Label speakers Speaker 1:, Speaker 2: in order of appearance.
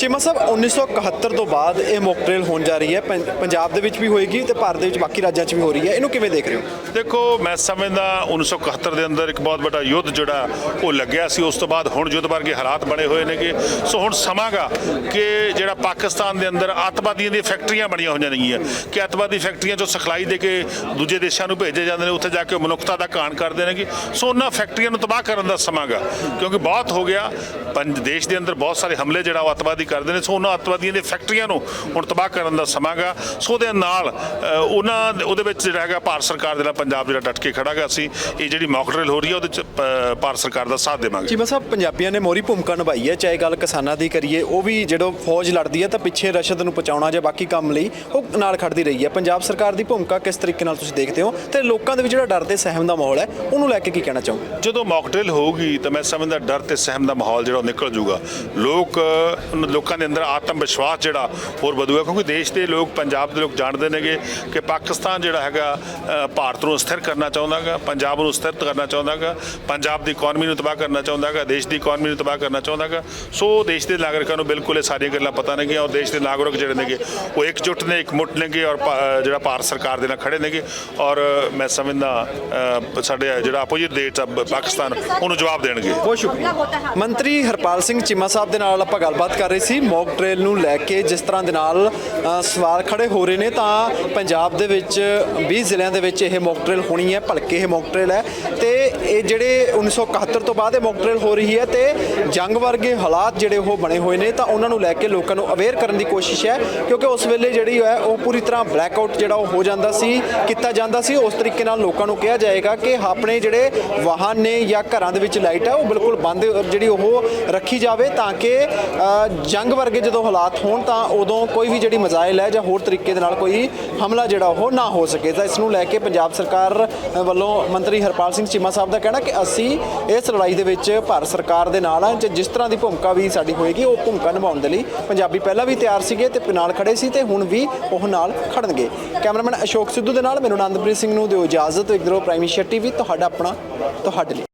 Speaker 1: ਚੀਮਾ ਸਾਹਿਬ 1971 ਤੋਂ ਬਾਅਦ ਇਹ ਮੌਕ ਡਰਿਲ ਹੋਣ ਜਾ ਰਹੀ ਹੈ, ਪੰ- ਪੰਜਾਬ ਦੇ ਵਿੱਚ ਵੀ ਹੋਏਗੀ ਤੇ ਭਾਰਤ ਦੇ ਵਿੱਚ ਬਾਕੀ ਰਾਜਾਂ 'ਚ ਵੀ ਹੋ ਰਹੀ ਹੈ। ਇਹਨੂੰ ਕਿਵੇਂ ਦੇਖ ਰਹੇ ਹੋ?
Speaker 2: ਦੇਖੋ, ਮੈਂ ਸਮਝਦਾ 1971 ਦੇ ਅੰਦਰ ਇੱਕ ਬਹੁਤ ਵੱਡਾ ਯੁੱਧ ਜਿਹੜਾ ਉਹ ਲੱਗਿਆ ਸੀ। ਉਸ ਤੋਂ ਬਾਅਦ ਹੁਣ ਯੁੱਧ ਵਰਗੇ ਹਾਲਾਤ ਬਣੇ ਹੋਏ ਨੇਗੇ। ਸੋ ਹੁਣ ਸਮਾਂਗਾ ਕਿ ਜਿਹੜਾ ਪਾਕਿਸਤਾਨ ਦੇ ਅੰਦਰ ਅੱਤਵਾਦੀਆਂ ਦੀਆਂ ਫੈਕਟਰੀਆਂ ਬਣੀਆਂ ਹੋਈਆਂ ਨੇਗੀਆਂ। ਕਿ ਅੱਤਵਾਦੀ ਫੈਕਟਰੀਆਂ ਚੋਂ ਸਿਖਲਾਈ ਦੇ ਕੇ ਦੂਜੇ ਦੇਸ਼ਾਂ ਨੂੰ ਭੇਜੇ ਜਾਂਦੇ ਨੇ, ਉੱਥੇ ਜਾ ਕੇ ਉਹ ਮਨੁੱਖਤਾ ਦਾ ਕਾਣ ਕਰਦੇ ਨੇਗੇ। ਸੋ ਉਹਨਾਂ ਫੈਕਟਰੀਆਂ ਨੂੰ ਤਬਾਹ ਕਰਨ ਦਾ ਸਮਾਂਗਾ, ਕਿਉਂਕਿ ਬਹੁਤ ਹੋ ਗਿਆ। ਪੰਜ ਦੇਸ਼ ਦੇ ਅੰਦਰ ਬਹੁਤ ਸਾਰੇ ਹਮਲੇ ਜਿਹੜਾ ਉਹ ਅੱਤਵਾਦੀ ਕਰਦੇ ਨੇ। ਸੋ ਉਹਨਾਂ ਅੱਤਵਾਦੀਆਂ ਦੀਆਂ ਫੈਕਟਰੀਆਂ ਨੂੰ ਹੁਣ ਤਬਾਹ ਕਰਨ ਦਾ ਸਮਾਂਗਾ। ਸੋ ਉਹਦੇ ਨਾਲ ਉਹਨਾਂ ਦੇ- ਉਹਦੇ ਵਿੱਚ ਜਿਹੜਾ ਹੈਗਾ ਭਾਰਤ ਸਰਕਾਰ ਦੇ ਨਾਲ ਪੰਜਾਬ ਜਿਹੜਾ ਡਟ ਕੇ ਖੜਾਗਾ ਸੀ ਇਹ ਜਿਹੜੀ ਮੌਕ ਡਰਿਲ ਹੋ ਰਹੀ ਹੈ ਉਹਦੇ ਚ ਭਾਰਤ ਸਰਕਾਰ ਦਾ ਸਾਥ ਦੇਵਾਂਗੇ।
Speaker 1: ਚੀਮਾ ਸਾਹਿਬ ਪੰਜਾਬੀਆਂ ਨੇ ਮੋਰੀ ਭੂਮਿਕਾ ਨਿਭਾਈ ਹੈ ਚਾਹੇ ਗੱਲ ਕਿਸਾਨਾਂ ਦੀ ਕਰੀਏ ਉਹ ਵੀ ਜਦੋਂ ਫੌਜ ਲੜਦੀ ਹੈ ਤਾਂ ਪਿੱਛੇ ਰਸ਼ਦ ਨੂੰ ਪਹੁੰਚਾਉਣਾ ਜਾਂ ਬਾਕੀ ਕੰਮ ਲਈ ਉਹ ਨਾਲ ਖੜਦੀ ਰਹੀ ਹੈ। ਪੰਜਾਬ ਸਰਕਾਰ ਦੀ ਭੂਮਿਕਾ ਕਿਸ ਤਰੀਕੇ ਨਾਲ ਤੁਸੀਂ ਦੇਖਦੇ ਹੋ? ਤੇ ਲੋਕਾਂ ਦੇ ਵਿੱਚ ਜਿਹੜਾ ਡਰ ਤੇ ਸਹਿਮ ਦਾ ਮਾਹੌਲ ਹੈ ਉਹਨੂੰ ਲੈ ਕੇ ਕੀ ਕਹਿਣਾ ਚਾਹੋ
Speaker 2: ਜਦੋਂ ਮੌਕ ਡਰਿਲ ਹੋਊਗੀ ਤਾਂ ਮੈਂ ਸਮਝਦਾ ਡਰ ਤੇ ਸਹਿਮ ਦਾ ਮਾਹੌਲ ਜਿਹੜਾ ਨਿਕਲ ਜਾਊਗਾ। ਲੋਕ ਲੋਕਾਂ ਦੇ ਅੰਦਰ ਆਤਮ ਵਿਸ਼ਵਾਸ ਜਿਹੜਾ ਹੋਰ ਵਧੂਗਾ, ਕਿਉਂਕਿ ਦੇਸ਼ ਦੇ ਲੋਕ, ਪੰਜਾਬ ਦੇ ਲੋਕ ਜਾਣਦੇ ਨੇਗੇ ਕਿ ਪਾਕਿਸਤਾਨ ਜਿਹੜਾ ਹੈਗਾ ਭਾਰਤ ਨੂੰ ਸਥਿਰ ਕਰਨਾ ਚਾਹੁੰਦਾਗਾ ਪੰਜਾਬ ਨੂੰ ਸਥਿਰ ਕਰਨਾ ਚਾਹੁੰਦਾਗਾ ਪੰਜਾਬ ਦੀ ਇਕਨੋਮੀ ਨੂੰ ਤਬਾਹ ਕਰਨਾ ਚਾਹੁੰਦਾਗਾ ਦੇਸ਼ ਦੀ ਇਕਨੋਮੀ ਨੂੰ ਤਬਾਹ ਕਰਨਾ ਚਾਹੁੰਦਾਗਾ ਸੋ ਦੇਸ਼ ਦੇ ਨਾਗਰਿਕਾਂ ਨੂੰ ਬਿਲਕੁਲ ਇਹ ਸਾਰੀਆਂ ਗੱਲਾਂ ਪਤਾ ਨੇਗੀਆਂ, ਔਰ ਦੇਸ਼ ਦੇ ਨਾਗਰਿਕ ਜਿਹੜੇ ਨੇਗੇ, ਉਹ ਇਕਜੁੱਟ ਨੇ ਇਕਮੁੱਠ ਨੇਗੇ, ਔਰ ਜਿਹੜਾ ਭਾਰਤ ਸਰਕਾਰ ਦੇ ਨਾਲ ਖੜੇ ਨੇਗੇ। ਔਰ ਮੈਂ ਸਮਝਦਾ ਸਾਡੇ ਜਿਹੜਾ ਆਪੋਜੀਟ ਦੇਸ਼ ਆ ਪਾਕਿਸਤਾਨ, ਉਹਨੂੰ ਜਵਾਬ ਦੇਣਗੇ।
Speaker 1: ਬਹੁਤ ਸ਼ੁਕਰੀਆ। ਮੰਤਰੀ ਹਰਪਾਲ ਸਿੰਘ ਚੀਮਾ ਸਾਹਿਬ ਦੇ ਨਾਲ ਆਪਾਂ ਗੱਲਬਾਤ ਕਰ ਰਹੇ ਸੀ। ਮੌਕ ਡਰਿਲ ਨੂੰ ਲੈ ਕੇ ਜਿਸ ਤਰ੍ਹਾਂ ਦੇ ਨਾਲ ਸਵਾਲ ਖੜੇ ਹੋ ਰਹੇ ਨੇ ਤਾਂ ਪੰਜਾਬ ਦੇ ਵਿੱਚ 20 ਜ਼ਿਲ੍ਹਿਆਂ ਦੇ ਵਿੱਚ ਇਹ ਮੌਕ ਡਰਿਲ ਹੋਣੀ ਹੈ ਭਲਕੇ ਇਹ ਮੌਕ ਡਰਿਲ ਹੈ। ਤੇ ਇਹ ਜਿਹੜੇ 1971 ਤੋਂ ਬਾਅਦ ਇਹ ਮੌਕ ਡਰਿਲ ਹੋ ਰਹੀ ਹੈ ਤੇ ਜੰਗ ਵਰਗੇ ਹਾਲਾਤ ਜਿਹੜੇ ਉਹ ਬਣੇ ਹੋਏ ਨੇ ਤਾਂ ਉਹਨਾਂ ਨੂੰ ਲੈ ਕੇ ਲੋਕਾਂ ਨੂੰ ਅਵੇਅਰ ਕਰਨ ਦੀ ਕੋਸ਼ਿਸ਼ ਹੈ ਕਿਉਂਕਿ ਉਸ ਵੇਲੇ ਜਿਹੜੀ ਹੈ ਉਹ ਪੂਰੀ ਤਰ੍ਹਾਂ ਬਲੈਕ ਆਊਟ ਜਿਹੜਾ ਉਹ ਹੋ ਜਾਂਦਾ ਸੀ ਕੀਤਾ ਜਾਂਦਾ ਸੀ। ਉਸ ਤਰੀਕੇ ਨਾਲ ਲੋਕਾਂ ਨੂੰ ਕਿਹਾ ਜਾਏਗਾ ਕਿ ਆਪਣੇ ਜਿਹੜੇ ਵਾਹਨ ਨੇ ਜਾਂ ਘਰਾਂ ਦੇ ਵਿੱਚ ਲਾਈਟ ਹੈ ਉਹ ਬਿਲਕੁਲ ਬੰਦ ਜਿਹੜੀ ਉਹ ਰੱਖੀ ਜਾਵੇ ਤਾਂ ਕਿ ਅ, ਜੰਗ ਵਰਗੇ ਜਦੋਂ ਹਾਲਾਤ ਹੋਣ ਤਾਂ ਉਦੋਂ ਕੋਈ ਵੀ ਜਿਹੜੀ ਮਜ਼ਾਇਲ ਹੈ ਜਾਂ ਹੋਰ ਤਰੀਕੇ ਦੇ ਨਾਲ ਕੋਈ ਹਮਲਾ ਜਿਹੜਾ ਉਹ ਨਾ ਹੋ ਸਕੇ। ਤਾਂ ਇਸ ਨੂੰ ਲੈ ਕੇ ਪੰਜਾਬ ਸਰਕਾਰ ਵੱਲੋਂ ਮੰਤਰੀ ਹਰਪਾਲ ਸਿੰਘ ਚੀਮਾ ਸਾਹਿਬ ਦਾ ਕਹਿਣਾ ਕਿ ਅਸੀਂ ਇਸ ਲੜਾਈ ਦੇ ਵਿੱਚ ਭਾਰਤ ਸਰਕਾਰ ਦੇ ਨਾਲ ਹਾਂ ਜਿਸ ਤਰ੍ਹਾਂ ਦੀ ਭੂਮਿਕਾ ਵੀ ਸਾਡੀ ਹੋਏਗੀ, ਉਹ ਭੂਮਿਕਾ ਨਿਭਾਉਣ ਦੇ ਲਈ ਪੰਜਾਬੀ ਪਹਿਲਾਂ ਵੀ ਤਿਆਰ ਸੀਗੇ ਤੇ ਨਾਲ ਖੜੇ ਸੀ ਤੇ ਹੁਣ ਵੀ ਉਹ ਨਾਲ ਖੜਨਗੇ। ਕੈਮਰਾਮੈਨ ਅਸ਼ੋਕ ਸਿੱਧੂ ਦੇ ਨਾਲ, ਮੈਨੂੰ ਆਨੰਦਪ੍ਰੀਤ ਸਿੰਘ ਨੂੰ ਦਿਓ ਇਜਾਜ਼ਤ ਇੱਕ ਦਰੋ ਪ੍ਰਾਈਮ ਏਸ਼ੀਆ ਟੀਵੀ, ਤੁਹਾਡਾ ਆਪਣਾ, ਤੁਹਾਡੇ ਲਈ।